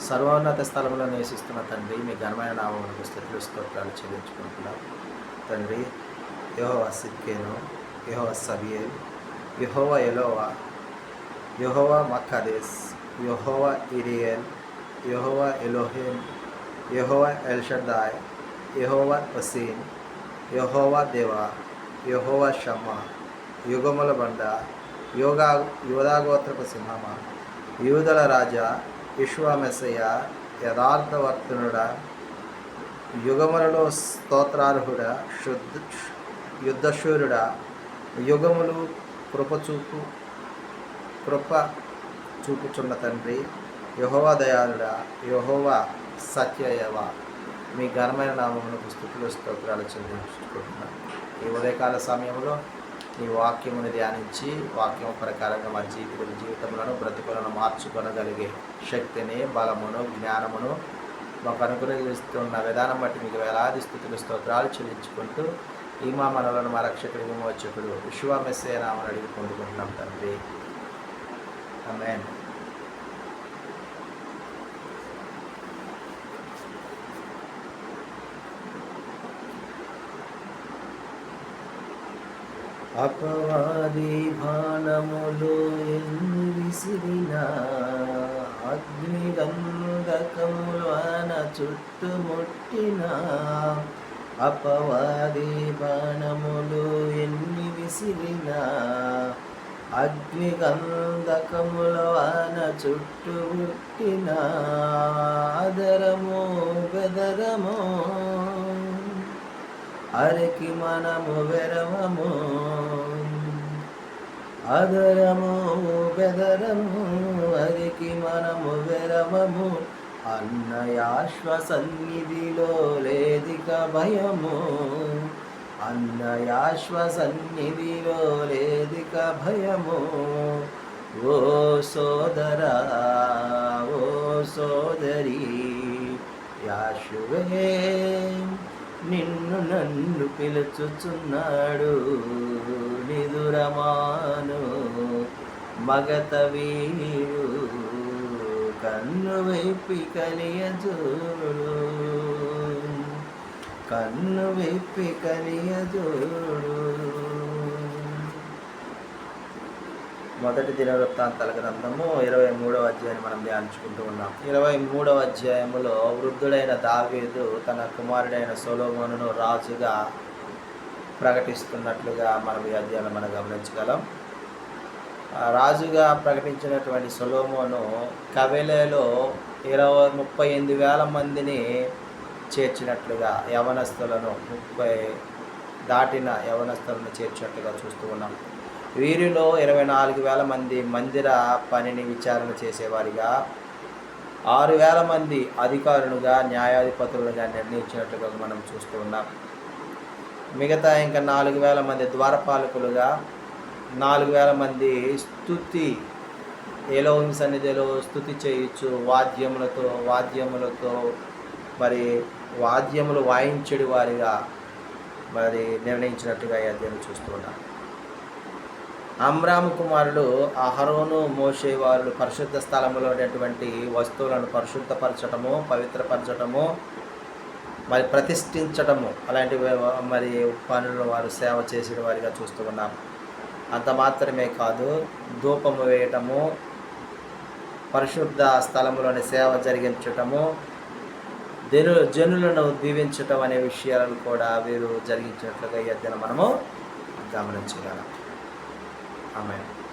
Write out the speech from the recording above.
సర్వోన్నత స్థలంలో నివసిస్తున్న తండ్రి మీ ఘనమైన నామములకు స్థితులు స్తోత్రాలు చెల్లించుకుంటున్నాం. తండ్రి యహోవా సిద్కేను యహోవ సబియేల్ యహోవ ఎలోవా యహోవ మక్కదేస్ యహోవ ఇరియల్ యహోవ ఎలోహేమ్ యహోవ ఎల్షడ్దాయ్ యహోవ వసీన్ యహోవ దేవా యహోవ షమ్మ యుగముల బండ యోగా యోధాగోత్రపు సింహమ యూదల రాజా విశ్వామెసయ యథార్థవర్తనుడా యుగములలో స్తోత్రార్హుడా శుద్ధ యుద్ధశూరుడా యుగములు కృపచూపు కృప చూపుచున్న తండ్రి యహోవా దయాళుడా యహోవా సత్యయవ. మీ ఘనమైన నామమునకు స్థుతులు స్తోత్రాలు చెల్లించుకుంటున్నాను. ఈ ఉదయకాల సమయంలో ఈ వాక్యమును ధ్యానించి వాక్యం ప్రకారంగా మా జీవితం జీవితములను బ్రతుకులను మార్చుకొనగలిగే శక్తిని బలమును జ్ఞానమును మాకు అనుగ్రహిస్తున్న విధానం బట్టి మీకు వేలాది స్థుతులు స్తోత్రాలు చెల్లించుకుంటూ ఈ మా మనలను మా రక్షకుడు విమోచకుడు విశ్వామెస్సేనామని అడిగి పొందుకుంటున్నాం తండ్రి. ఆమేన్. అపవాది బాణములు ఎన్ని విసిరినా అగ్ని గంధకములు ఆన చుట్టుముట్టిన అపవాది బాణములు ఎన్ని విసిరినా అగ్ని గంధకములు ఆన చుట్టుముట్టిన ఆదరము బెదరము హరికి మనము వెరవము అదరము బెదరము హరికి మనము వెరవము అన్నయాశ్వ సన్నిధిలో లేదిక భయము అన్నయాశ్వ సన్నిధిలో లేదిక భయము. ఓ సోదరా ఓ సోదరి యాశువే నిన్ను నన్ను పిలుచుచున్నాడు నిదురమాను మగత వీరు కన్ను వైపి కలియజోడు కన్ను వైపి కలియజోడు మొదటి దినవృత్తాంతాల గ్రంథము ఇరవై మూడవ అధ్యాయాన్ని మనం ధ్యానించుకుంటూ ఉన్నాం. ఇరవై మూడవ అధ్యాయములో వృద్ధుడైన దావీదు తన కుమారుడైన సొలోమోను రాజుగా ప్రకటిస్తున్నట్లుగా మనం ఈ అధ్యాయం మనం గమనించగలం. రాజుగా ప్రకటించినటువంటి సొలోమోను కవెలేలో ఇరవై ముప్పై ఎనిమిది వేల మందిని చేర్చినట్లుగా యవనస్తులను ముప్పై దాటిన యవనస్తులను చేర్చినట్లుగా చూస్తూ ఉన్నాం. వీరిలో ఇరవై నాలుగు వేల మంది మందిర పనిని విచారణ చేసేవారిగా ఆరు వేల మంది అధికారులుగా న్యాయాధిపతులుగా నిర్ణయించినట్లుగా మనం చూస్తూ ఉన్నాం. మిగతా ఇంకా నాలుగు వేల మంది ద్వారపాలకులుగా నాలుగు వేల మంది స్థుతి ఏలోం సన్నిధిలో స్థుతి చేయొచ్చు వాద్యములతో వాద్యములతో మరి వాద్యములు వాయించడి వారిగా మరి నిర్ణయించినట్టుగా ఈ అధ్యయనం చూస్తూ ఉన్నాం. అమ్రాము కుమారుడు అహరోను మోషే వారు పరిశుద్ధ స్థలంలో ఉండేటువంటి వస్తువులను పరిశుద్ధపరచటము పవిత్రపరచటము మరి ప్రతిష్ఠించటము. అలాంటి మరి పనులు వారు సేవ చేసిన వారిగా చూస్తూ ఉన్నాం. అంత మాత్రమే కాదు ధూపము వేయటము పరిశుద్ధ స్థలంలోని సేవ జరిగించటము జను జనులను దీవించటం అనే విషయాలను కూడా వీరు జరిగించినట్లుగా ఈ అధ్యయనం మనము గమనించగలం Amen.